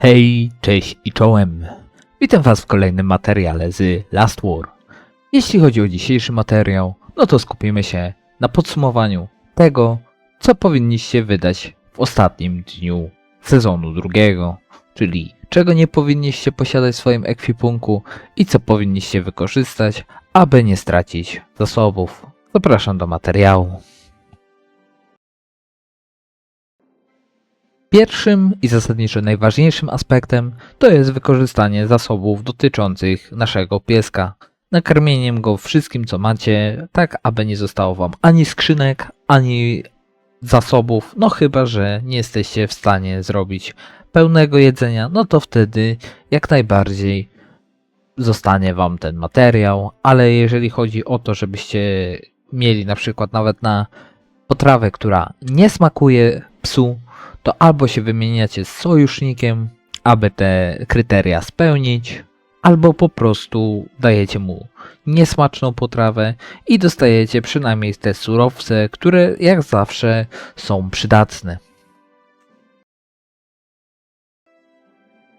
Hej, cześć i czołem. Witam Was w kolejnym materiale z Last War. Jeśli chodzi o dzisiejszy materiał, no to skupimy się na podsumowaniu tego, co powinniście wydać w ostatnim dniu sezonu drugiego, czyli czego nie powinniście posiadać w swoim ekwipunku i co powinniście wykorzystać, aby nie stracić zasobów. Zapraszam do materiału. Pierwszym i zasadniczo najważniejszym aspektem to jest wykorzystanie zasobów dotyczących naszego pieska. Nakarmieniem go wszystkim co macie, tak aby nie zostało wam ani skrzynek, ani zasobów, no chyba, że nie jesteście w stanie zrobić pełnego jedzenia, no to wtedy jak najbardziej zostanie wam ten materiał, ale jeżeli chodzi o to, żebyście mieli na przykład nawet na potrawę, która nie smakuje psu, to albo się wymieniacie z sojusznikiem, aby te kryteria spełnić, albo po prostu dajecie mu niesmaczną potrawę i dostajecie przynajmniej te surowce, które jak zawsze są przydatne.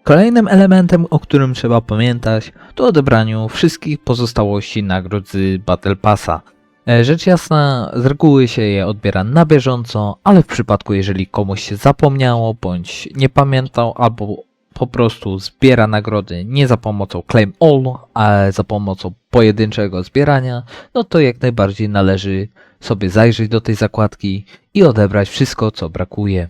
Kolejnym elementem, o którym trzeba pamiętać, to odebraniu wszystkich pozostałości nagród z Battle Passa. E, Rzecz jasna, z reguły się je odbiera na bieżąco, ale w przypadku jeżeli komuś się zapomniało, bądź nie pamiętał, albo po prostu zbiera nagrody nie za pomocą Claim All, ale za pomocą pojedynczego zbierania, no to jak najbardziej należy sobie zajrzeć do tej zakładki i odebrać wszystko, co brakuje.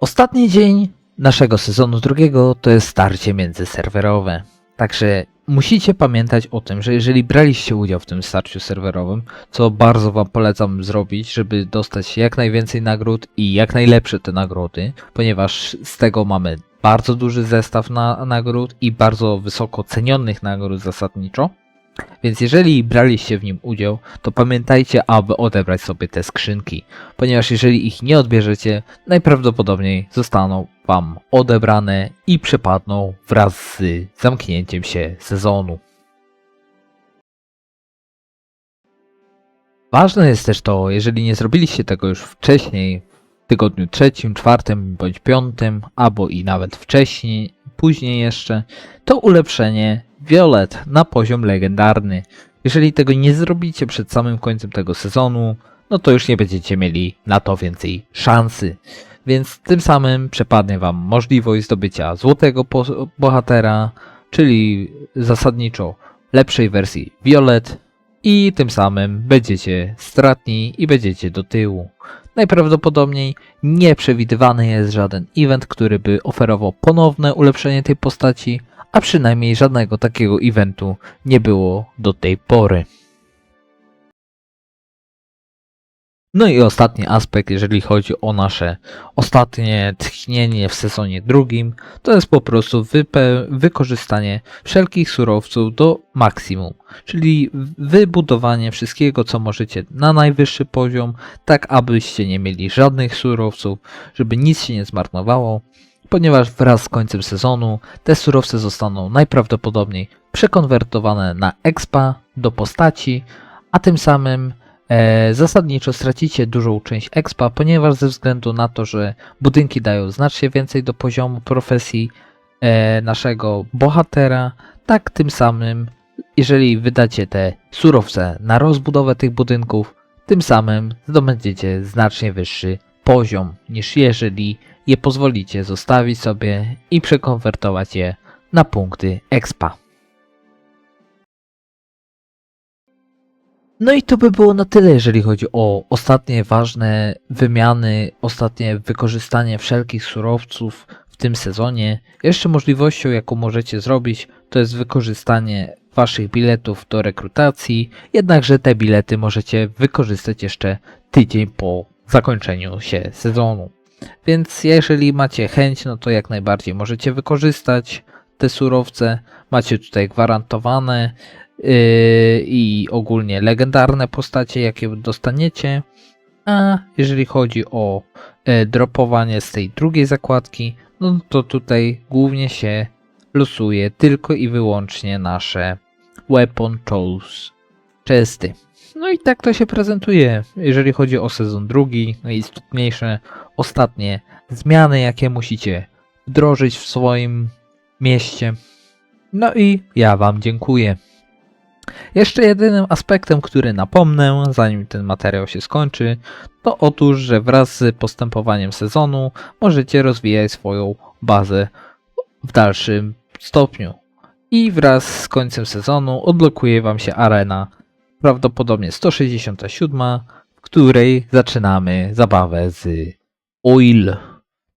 Ostatni dzień naszego sezonu drugiego to jest starcie międzyserwerowe. Także musicie pamiętać o tym, że jeżeli braliście udział w tym starciu serwerowym, co bardzo Wam polecam zrobić, żeby dostać jak najwięcej nagród i jak najlepsze te nagrody, ponieważ z tego mamy bardzo duży zestaw na nagród i bardzo wysoko cenionych nagród zasadniczo. Więc jeżeli braliście w nim udział, to pamiętajcie, aby odebrać sobie te skrzynki, ponieważ jeżeli ich nie odbierzecie, najprawdopodobniej zostaną Wam odebrane i przepadną wraz z zamknięciem się sezonu. Ważne jest też to, jeżeli nie zrobiliście tego już wcześniej, w tygodniu trzecim, czwartym bądź piątym, albo i nawet wcześniej, później jeszcze, to ulepszenie Violet na poziom legendarny. Jeżeli tego nie zrobicie przed samym końcem tego sezonu, no to już nie będziecie mieli na to więcej szansy. Więc tym samym przepadnie Wam możliwość zdobycia złotego bohatera, czyli zasadniczo lepszej wersji Violet i tym samym będziecie stratni i będziecie do tyłu. Najprawdopodobniej nieprzewidywany jest żaden event, który by oferował ponowne ulepszenie tej postaci, a przynajmniej żadnego takiego eventu nie było do tej pory. No i ostatni aspekt, jeżeli chodzi o nasze ostatnie tchnienie w sezonie drugim, to jest po prostu wykorzystanie wszelkich surowców do maksimum, czyli wybudowanie wszystkiego, co możecie na najwyższy poziom, tak abyście nie mieli żadnych surowców, żeby nic się nie zmarnowało, ponieważ wraz z końcem sezonu te surowce zostaną najprawdopodobniej przekonwertowane na expa do postaci, a tym samym e, zasadniczo stracicie dużą część expa, ponieważ ze względu na to, że budynki dają znacznie więcej do poziomu profesji e, naszego bohatera, tak tym samym jeżeli wydacie te surowce na rozbudowę tych budynków, tym samym zdobędziecie znacznie wyższy poziom niż jeżeli je pozwolicie zostawić sobie i przekonwertować je na punkty expa. No i to by było na tyle, jeżeli chodzi o ostatnie ważne wymiany, ostatnie wykorzystanie wszelkich surowców w tym sezonie. Jeszcze możliwością, jaką możecie zrobić, to jest wykorzystanie waszych biletów do rekrutacji, jednakże te bilety możecie wykorzystać jeszcze tydzień po zakończeniu się sezonu. Więc jeżeli macie chęć, no to jak najbardziej możecie wykorzystać te surowce. Macie tutaj gwarantowane yy, i ogólnie legendarne postacie, jakie dostaniecie. A jeżeli chodzi o e, dropowanie z tej drugiej zakładki, no to tutaj głównie się losuje tylko i wyłącznie nasze Weapon Chose Chesty. No i tak to się prezentuje, jeżeli chodzi o sezon drugi, najistotniejsze, ostatnie zmiany, jakie musicie wdrożyć w swoim mieście. No i ja Wam dziękuję. Jeszcze jedynym aspektem, który napomnę, zanim ten materiał się skończy, to otóż, że wraz z postępowaniem sezonu możecie rozwijać swoją bazę w dalszym stopniu. I wraz z końcem sezonu odblokuje Wam się arena, prawdopodobnie 167, w której zaczynamy zabawę z Oil.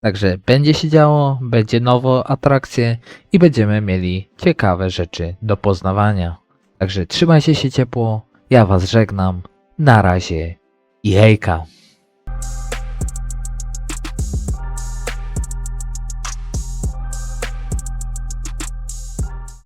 Także będzie się działo, będzie nowe atrakcje i będziemy mieli ciekawe rzeczy do poznawania. Także trzymajcie się ciepło, ja Was żegnam, na razie i hejka.